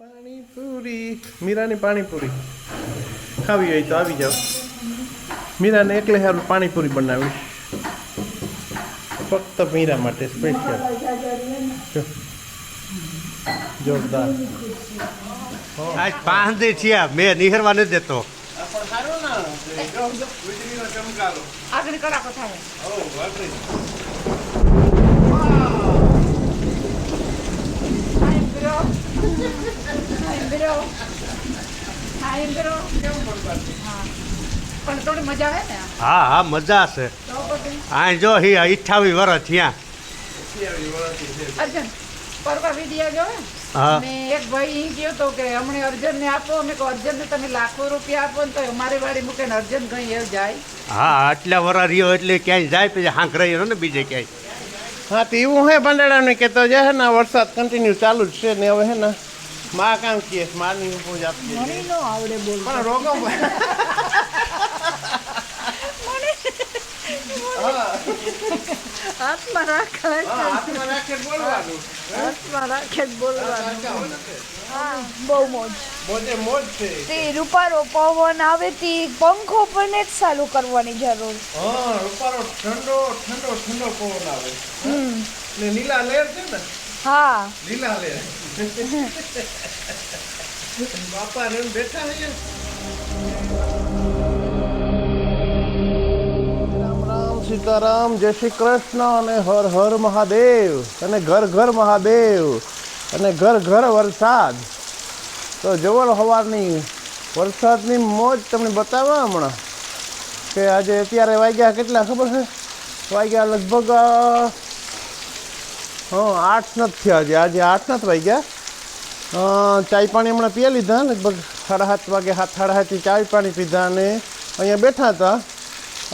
પાણીપુરી મીરાની પાણીપુરી. ખાવી હોય તો આવી જાઓ. મીરાને એકલે સારું પાણીપુરી બનાવી ફક્ત મીરા માટે સ્પેશિયલ જોરદાર. આજ પાંચ દે છીએ મેં નિહરવા નથી દેતો. આગળ કરાકો થાય ટાઈમ બ્રો ટાઈમ હા હા. પણ થોડી મજા આવે ને? હા હા મજા છે હા જો હી અઠાવી વર્ષ થયા. અર્જન પરવા વિડિયા જો અને ને એક ભાઈ એ ગયો તો કે હમણે અર્જન ને આપો. અમે કહો અર્જન ને તમે લાખો રૂપિયા આપો ને તો અમારી વાડી મૂકે ને અર્જન કઈ એવું જાય. હા આટલા વરા રહ્યો એટલે ક્યાંય જાય પછી હાંક રહ્યો ને બીજે ક્યાંય. હા તો એવું હે પાંદડાને કે તો જે હે ને વરસાદ કન્ટિન્યુ ચાલુ જ છે ને હવે હે ને માં કામ કીએ મારની પૂજ આપીએ મને નો આવડે બોલ પણ રોગો હાથમાં રાખે હાથમાં રાખે બોલવાનું. હાથમાં રાખે બોલવાનું. હા બહુ મોજ. મોજે મોજ છે. તે રૂપારો પવન આવે તે પંખો પણ જ ચાલુ કરવાની જરૂર. હા રૂપારો ઠંડો ઠંડો ઠંડો પવન આવે. ને લીલા લેર છે ને? હા. લીલા લેર. બાપા ને બેઠા હે રામ રામ સીતારામ, જય શ્રી કૃષ્ણ અને હર હર મહાદેવ અને ઘર ઘર મહાદેવ અને ઘર ઘર વરસાદ. તો જવળ હવાની વરસાદની મોજ તમને બતાવવા હમણાં કે આજે અત્યારે વાગ્યા કેટલા ખબર છે? વાગ્યા લગભગ હા, આઠ નથી થયા આજે આજે આઠ નથી વાગ્યા. ચાય પાણી હમણાં પીએ લીધા, લગભગ સાડા સાત વાગે સાત સાડા સાતથી ચાય પાણી પીધા અને અહીંયા બેઠા હતા.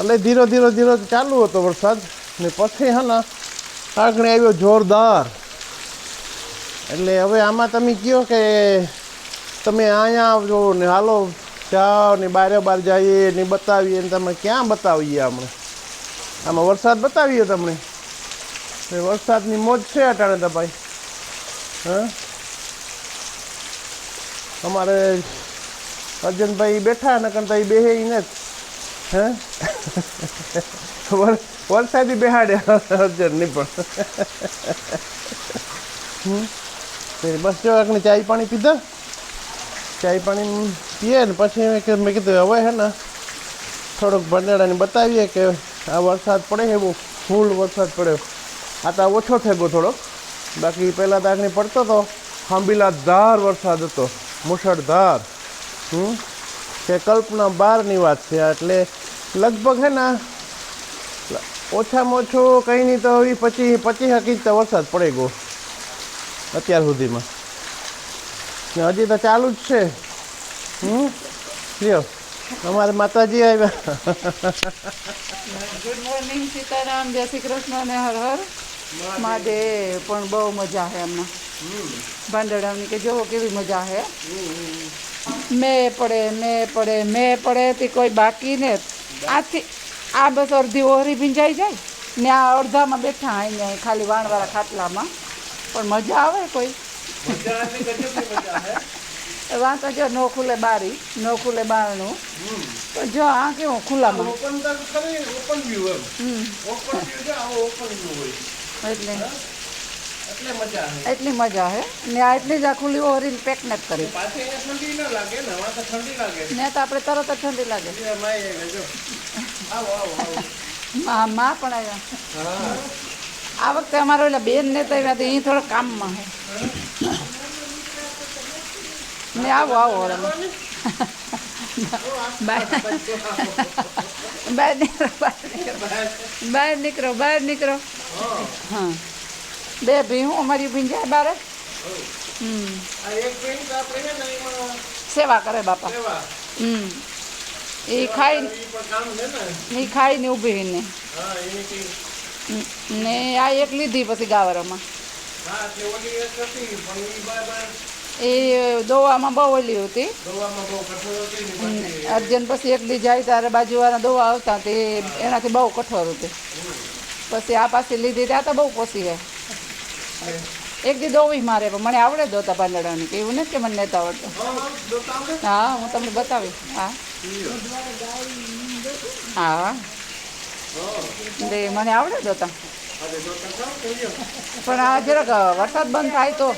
એટલે ધીરો ધીરો ધીરો ચાલુ હતો વરસાદ. ને પછી હા ને આગળ આવ્યો જોરદાર. એટલે હવે આમાં તમે કહો કે તમે અહીંયા આવજો ને હાલો, જાઓ ને બારે બહાર જઈએ ને બતાવીએ ને તમે ક્યાં બતાવીએ આપણે આમાં વરસાદ બતાવીએ તમને? વરસાદની મોજ છે અટાણે તો ભાઈ. હા? અમારે અર્જનભાઈ બેઠા ને કરતા એ બેહે ને હે? વર- વરસાદી બેહાડ્યા નહીં પણ. બસ જો આગળ ચાય પાણી પીધા. ચાય પાણી પીએ ને પછી મેં કીધું હવે હે ને થોડોક ભંડારાને બતાવીએ કે આ વરસાદ પડે છે ફૂલ વરસાદ પડ્યો. આ તો ઓછો થઈ ગયો થોડોક. બાકી પહેલાં તો આગળ પડતો હતો હાંબીલાધાર વરસાદ હતો, મુશળધાર. હમ? કે કલ્પના બહારની વાત છે એટલે લગભગ હે ને ઓછામાં ઓછો કંઈ નહીં તો હવે પચીસ પચીસ હકી તો વરસાદ પડી ગયો અત્યાર સુધીમાં. હજી તો ચાલુ જ છે. હમ? લ્યો, અમારે માતાજી આવ્યા. ગુડ મોર્નિંગ સીતારામ, જય શ્રી કૃષ્ણ ને હર હર. મહાદેવ. પણ બહુ મજા છે એમને. ભાંડડાની કે જોવો કેવી મજા છે મેં પડે મેં પડે મેં પડે તે કોઈ બાકી ને આથી આ બસ અડધી ઓહરી ભીંજાઈ જાય ને આ અડધામાં બેઠા અહીંયા ખાલી વાણવાળા ખાટલામાં. પણ મજા આવે કોઈ. વાંચો જો નો ખુલે બારી નો ખુલે બારણું. તો જો આ કેવું ખુલ્લામાં. Open open view open view open view હોય. એટલે. એટલે મજા હે ને આ એટલી જ આ ખુલ્લી હરીને પેક ન કરી. ના તો ઠંડી લાગે. ને તો આપણે તરત જ ઠંડી લાગે. મા માં પણ આવ્યા આ વખતે અમારો એટલે બેન ને તો આવ્યા તો થોડો કામમાં હે. ને આવો આવો. હવે બહાર નીકળો બહાર નીકળો. બહાર નીકળો હા. બે ભીહું, અમારી ભીંજાય બારે. હમ. આ એક પેન તો આપણે છે ને એમાં સેવા કરે બાપા. હમ. એ ખાઈ એ ખાઈને ઊભી રહીને. ને આ એક લીધી પછી ગાવરામાં. એ દોવામાં બહુ ઓલી હતી. અર્જન પછી એક દી જાય ત્યારે બાજુવાળા દોવા આવતા તે એનાથી બહુ કઠોર હતી. પછી આ પાસે લીધી ત્યાં તો બહુ પોસી હે એક દી દોવી મારે પણ મને આવડે દોતા પાંદડાની કે એવું નથી કે મને નહોતા આવડતું. હા હું તમને બતાવીશ હા. હા. મને આવડે દોતા. પણ આ જરાક વરસાદ બંધ થાય તો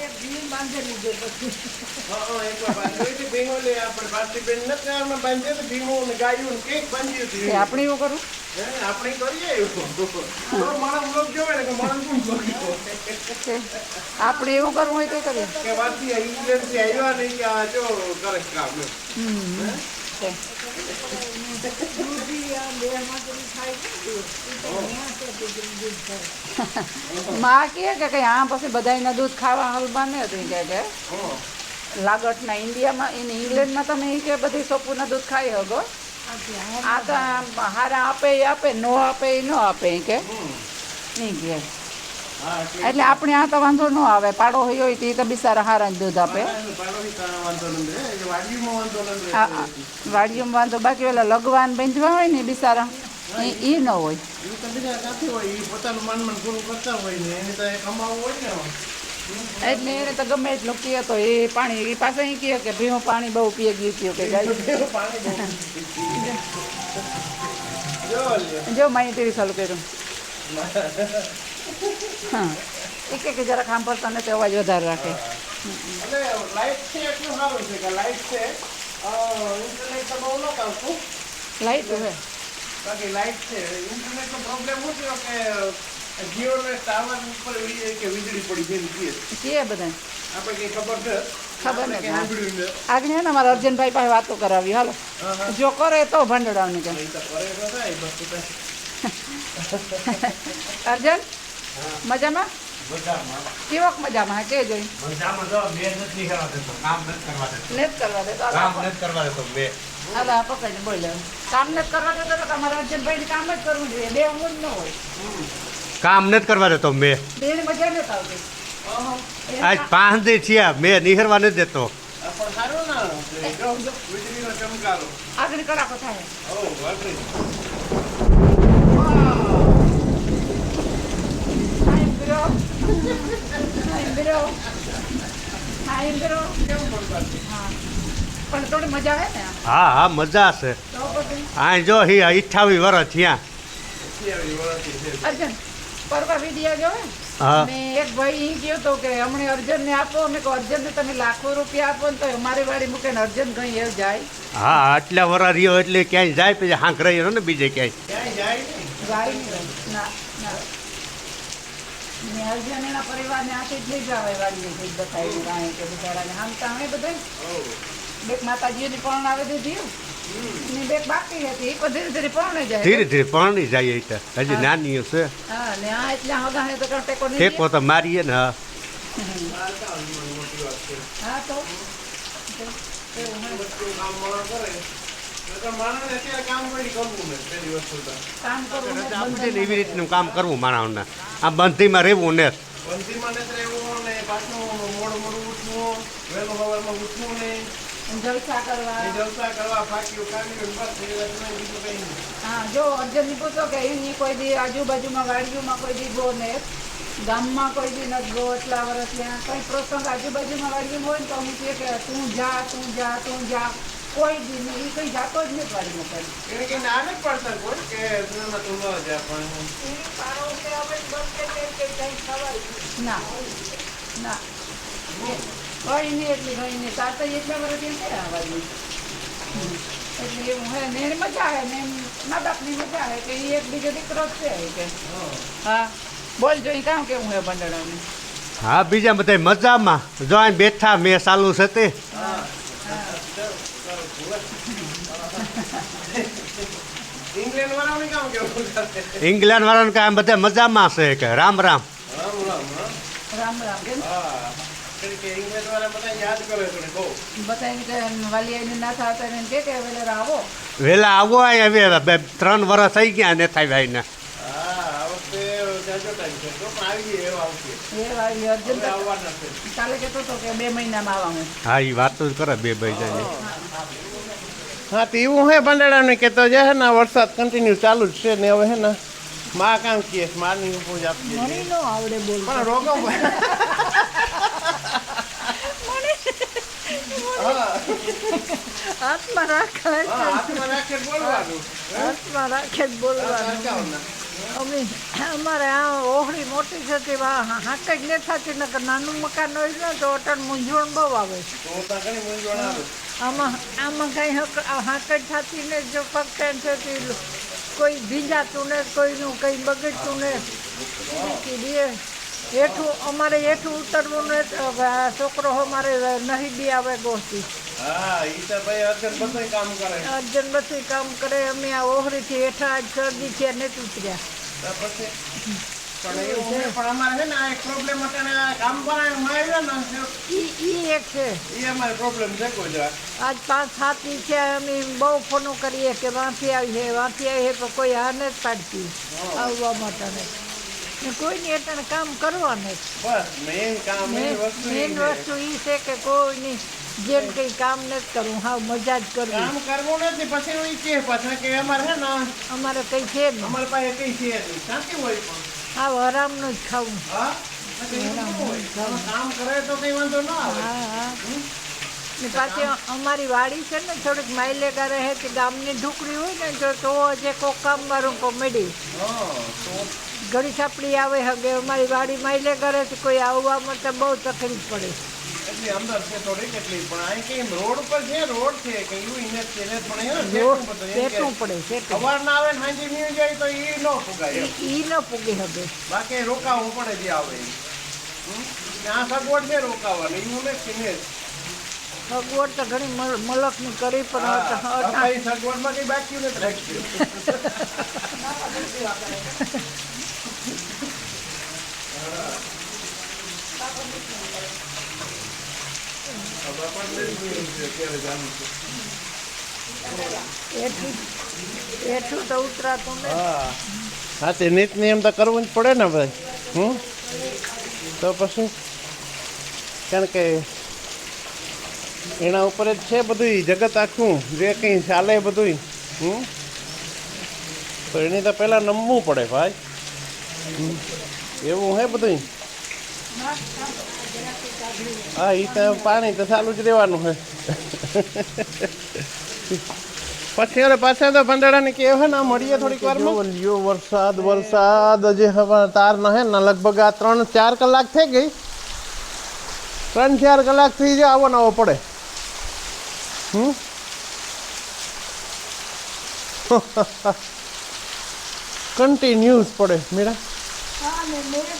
તે આપણે. એવું કરું? આપણે કરીએ આપણે એવું કરવું હોય તો કરીએ. કે વાતથી ઇંગ્લેન્ડથી આવ્યા નહીં કે આ જો કરે કામ. માં કહે કે કઈ આ પછી બધાયના દૂધ ખાવા હાલ બને હતું કે કે. લાગટના ઇન્ડિયામાં ઇન ઇંગ્લેન્ડમાં તમે ઈ કે બધી સોપુના દૂધ ખાઈ હગો. આ તો હારા આપે એ આપે નો આપે એ ન આપે કે. નહીં કે. હા એટલે આપણે આ તો વાંધો ન આવે. પાડો હોય હોય તો તો બિચારા હારા દૂધ આપે. એ વાડીઓમાં વાંધો બાકી ઓલા લગવાન બાંધવા હોય ને બિસારા બિચારા એ ઈ ન હોય. એ એ એ એટલે એને તો ગમે એટલું કહે તો એ પાણી એ પાસે અહીં કહે કે ભીમું પાણી બહુ પીએ ગયું કહ્યું કે ગાય. જો માહિતી ચાલુ કર્યું. હા. એક એક જરા પડતા ને તો અવાજ વધારે રાખે. એટલે લાઈટ છે એટલું સારું છે કે લાઈટ છે ઇન્ટરનેટ તો બહુ ન કાપવું લાઈટ હે બાકી લાઈટ છે. ઇન્ટરનેટનો પ્રોબ્લેમ શું થયો કે જીઓને ટાવર ઉપર કે વીજળી પડી ગઈ કીએ કે બધા આપણે કઈ ખબર છે? ખબર નથી. કઈ સાંભળ્યું નથી. આગળ ને મારા અર્જનભાઈ પાસે વાતો કરાવી હાલો. જો કરે તો ભંડડાવની કે એ તો કરે તો થાય બસ તો અર્જન? મજામાં? કેવોક મજામાં? કે જોઈ? મજામાં જો મેં નથી કરવા દેતો. કામ નથી કરવા દેતો. કરવા તો કામ નથી કરવા દેતો મેં હાલો પકડીને બોલ કામ નથી કરવા દે તો તમારા અર્જનભાઈને કામ જ કરવું જોઈએ. બે ઊંઘ ન હોય. કામ નથી કરવા દેતો મજા નથી આવતી. આજ પાંચ દી છીએ મેં નિહરવા નથી દેતો. આગળ થાય. હા પણ થોડી મજા આવે ને હા હા મજા છે હા જો હી અઠાવી વર્ષ છે અર્જુન પરવા વિડિયા જોવે ને? એક ભાઈ એ કહ્યો તો કે હમણે અર્જુનને આપો. અમે કહો અર્જુનને તમે લાખો રૂપિયા આપો ને તો અમારી વાડી મૂકે ને અર્જન કઈ એ જાય. હા આટલા વરા રહ્યો એટલે ક્યાંય જાય પછી હાંકરાઈ રહ્યો ને બીજે ક્યાંય. ક્યાંય જાય જાય ના. ના ને એના પરિવારને આથી જ લઈ જાવે વાડીએ જ બતાવી કાંઈ કે બિચારાને. આમ તો અમે બધા બેક માતાજીઓની પણ આવે દીધી ને બેક બાકી હતી એ ધીરે ધીરે પણ જાય. ધીરે ધીરે પરણી જાય એટલે હજી નાની છે. હા ને આ એટલે હગાને તો ટેકો નહીં. ટેકો તો મારીએ ને હા. હા તો. સમજે એવી રીતનું કામ કરવું માણસને. આ બંધીમાં રહેવું ને. બંધીમાં નથી રહેવું ને પાછું મોડું મોડું ઉઠવું વહેલું સવારમાં ઉઠવું નહીં જલસા કરવા. જલસા કરવા ફાક્યું કાઢ્યું બસ એ વાત બીજું કંઈ હા જો પૂછો કે એની કોઈ દી આજુબાજુમાં વાડીઓમાં કોઈ દી ગો ને ગામમાં કોઈ દી નથી ગો એટલા વર્ષ ત્યાં. કઈ પ્રસંગ આજુબાજુમાં વાડીઓમાં હોય ને તો અમુક કે તું જા તું જા તું જા. કોઈ દી નહીં એ કઈ જાતો જ નથી વાડીમાં મોકલ એને કે ના નથી પડતા કોઈ કે તું તું ન જા પણ ના ના. કઈ નહીં એટલી કઈ નહીં. તાર તો એટલા વર્ષ એમ છે આ વાડીમાં એટલે એવું હે ને મજા આવે ને મા બાપની મજા આવે કે એ એક બીજો દીકરો જ છે કે. હા. બોલ જોઈ કામ કેવું હે બંડળાને હા બીજા બધા મજામાં. જો બેઠા મેં ચાલુ છે તે. ઇંગ્લેન્ડ વાળાને કામ બધા મજામાં છે કે? રામ રામ. વેલે આવો. હવે ત્રણ વર્ષ થઈ ગયા ને થાય ભાઈ ને હા તો એ તો બે મહિનામાં આવવાનું. હા એ વાત જ કરે બે ભાઈ જાય હા તો એવું હે ભંડારાને કે તો જે હે ને વરસાદ કન્ટિન્યુ ચાલુ જ છે ને હવે હે ને માં કામ કીએ માની પૂજા મને ન આવડે બોલ. પણ રોગો હાથમાં રાખે હાથમાં રાખે બોલવાનું. હાથમાં રાખે બોલવાનું. અમે અમારે આ ઓહળી મોટી છે તે હાંક જ ન થતી નકર નાનું મકાન હોય ને તો અટલ મૂંઝવણ બહુ આવે. આમાં આમાં કંઈ હક હાંક જ થતી ને જો ફક્ત થતી કોઈ ભીંજાતું ને કોઈનું કંઈ બગડતું ને. કીધીએ હેઠું અમારે હેઠું ઉતરવું ને છોકરો અમારે નહીં બી આવે ગોતી. અર્જન કામ કરે. બધી કામ કરે અમે આ ઓહરીથી હેઠા આજ શરદી છે ને ઉતર્યા પણ અમારે છે ને આ એક પ્રોબ્લેમ અટાણે આ કામ પર આવ્યો ને ઈ ઈ એક છે. એ અમારે પ્રોબ્લેમ છે કોઈ જવા આજ પાંચ સાત દી છે અમે બહુ ફોનો કરીએ કે વાંચી આવી છે વાંચી આવી છે પણ કોઈ હાર જ પાડતી આવવા માટે ને કોઈની એટલે કામ બસ મેઇન કામ એ વસ્તુ ઈ છે. વસ્તુ એ છે કે કોઈની જેમ કંઈ કામ નથી કરવું હા મજા જ કરવી. કામ કરવું નથી પછી એવું ઈ કે પાછા કે અમારે છે ને અમારે કંઈ છે જ નહીં પાસે કઈ છે નહીં. સાચી હોય પણ. આ હરામનું જ ખાવું હા? કામ કરે તો કઈ વાંધો ના આવે. હા હા. ને પાછી અમારી વાડી છે ને થોડીક માઇલેગા હે તે ગામની ઢુકડી હોય ને જો તો જે કોક કામ મારું કોમેડી તો ઘડી સાપડી આવે હગે અમારી વાડી માઇલે કરે કોઈ આવવા માટે બહુ તકલીફ પડે. એટલી અંદર છે થોડીક એટલી. પણ અહીં કઈ રોડ પર છે રોડ છે કે એવું ઈને જ પણ એ રોડ સેટું પડે છે ખબર ના આવે ને સાંજે ન્યુ જાય તો ઈ ન ફુગાય. ઈ ન પૂગી હવે. બાકી રોકાવું પડે જે આવે ત્યાં સગવડ છે રોકાવાની નથી ને સગવડ તો ઘણી મલક મલકની કરી પણ અટા- સગવડમાં કઈ બાકી નથી રાખ્યું એટલું એટલું તો ઉતરાતું ને હા. તે નીત નિયમ તો કરવું જ પડે ને ભાઈ. હમ? તો પછી? કારણ કે એના ઉપર જ છે બધું જગત આખું. જે કંઈ ચાલે બધું હમ? તો એની તો પહેલાં નમવું પડે ભાઈ. એવું હે બધું હા એ તો પાણી તો ચાલુ જ રહેવાનું છે. પછી અરે પાછા તો ભંડારાની કે હે ને મળીએ થોડીક વારમાં લ્યો વરસાદ વરસાદ જે હવે તાર ન હે ને લગભગ આ ત્રણ ચાર કલાક થઈ ગઈ. ત્રણ ચાર કલાક થઈ જાય આવો નવો પડે. હમ? કન્ટિન્યુઅસ પડે મીરા હા ને ગાજર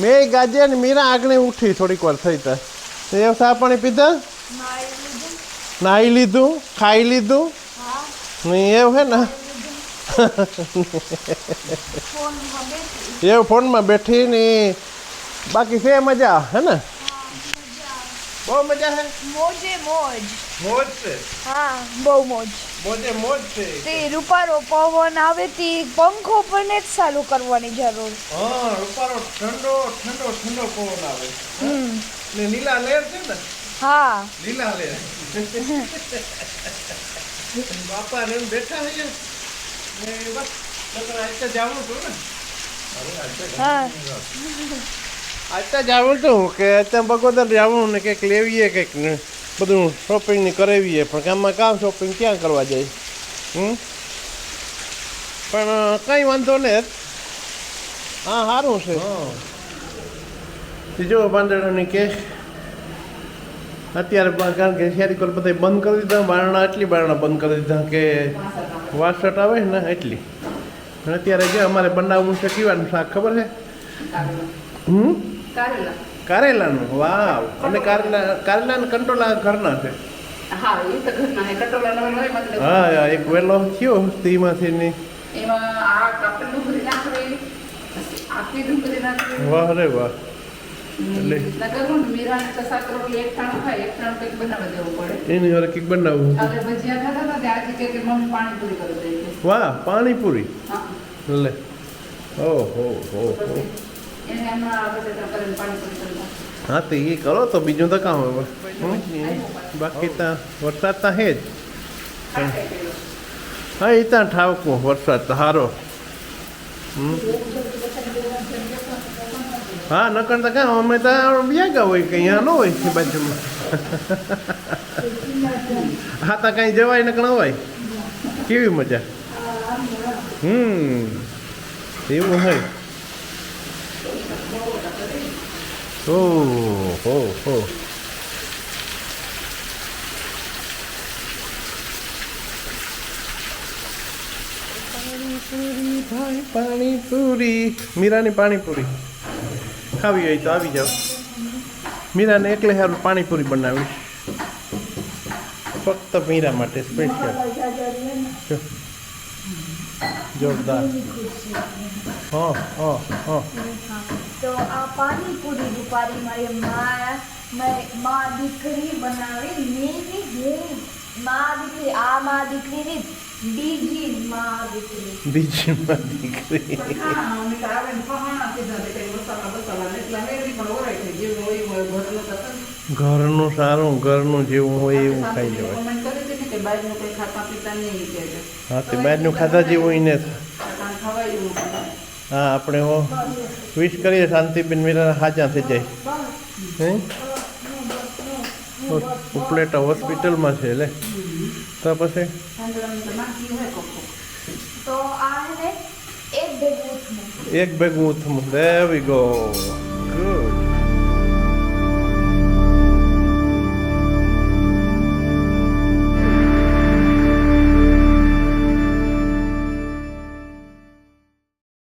મેં ગાજે ને મીરા આગળ ઉઠી થોડીક વાર થઈ તા. એ સા પાણી પીધા? નાહી લીધું. ખાઈ લીધું? નહીં એવું હે ને? એવું ફોનમાં બેઠી ને બાકી છે મજા હે ને? બહુ મજા હે મોજે મોજ. મોજ છે? હા બહુ મોજ. મોજે મોજ છે? તે રૂપારો પવન આવે તે પંખો પણ જ ચાલુ કરવાની જરૂર. હા રૂપારો ઠંડો ઠંડો ઠંડો પવન આવે. હમ. ને લીલા લેર છે ને? હા. લીલા લેર. બાપા રેમ બેઠા છે. ને બસ નકર આજ તો જવાનું હતું ને? હા. તો જવાનું હતું કે અત્યારે બગોદર જાવું ને કંઈક લેવીએ કંઈક ને બધું શોપિંગની કરાવીએ. પણ કામમાં કામ શોપિંગ ક્યાં કરવા જાય? હમ? પણ કંઈ વાંધો નહીં હા સારું છે. જો પાંદડાની કેસ. અત્યારે કારણ કે શેરી કોલ બધા બંધ કરી દીધા. બારણા એટલી બારણા બંધ કરી દીધા કે વાસટ આવે ને એટલી. અને અત્યારે જે અમારે બનાવવું છે, કીવાનું શાક ખબર છે? હમ? કારેલાનું વાવ અને કારેલા કારેલા કંટોલા ઘરના છે હા એ તો ઘરના કટોલા હોય મતલબ હા એક વેલો થયો તેમાંથી ની એમાં આ કાપેલું ડુંગળી નાખવી આખી ડુંગળી નાખવી વાહ રે વાહ પાણીપુરી હા તો એ કરો તો બીજું તો કામ હવે. બાકી ત્યાં વરસાદ ત્યાં હે જ. હા એ ત્યાં ઠાવકું વરસાદ તો સારો હા નકર તો કાં અમે તો વ્યાગા હોય કે અહીંયા ન હોય એ બાજુમાં. હા તો કાંઈ જવાય નકર હોય. કેવી મજા? હમ. એવું હોય. ઓ હો હો. પાણીપુરી ભાઈ પાણીપુરી મીરાની પાણીપુરી ખાવી હોય તો આવી જાઓ. મીરાને એકલે સારું પાણીપુરી બનાવીશ. ફક્ત મીરા માટે સ્પેશિયલ જોરદાર. હા હા હા. તો આ પાણીપુરી રૂપારી મારી મા મા દીકરી બનાવી. મેની હું મા દીકરી આ મા દીકરીની બીજી મા દીકરી. બીજી મા દીકરી. ઘરનું સારું ઘરનું જેવું હોય એવું ખાઈ જવાય બહારનું કોઈ ખાતા પીતા નહીં કે હા તે બહારનું ખાધા જેવું હોય ને કારણ ખવાય એવું નથી. હા આપણે હો વિશ કરીએ શાંતિબેન મીરા હાજા થઈ જાય. હે? ઉપલેટા હોસ્પિટલમાં છે લે. તો પછી? તો નાખી હોય કોક. કોક. તો આ એક ભેગું ઉથમું. એક ઉથમું. There we go. Good.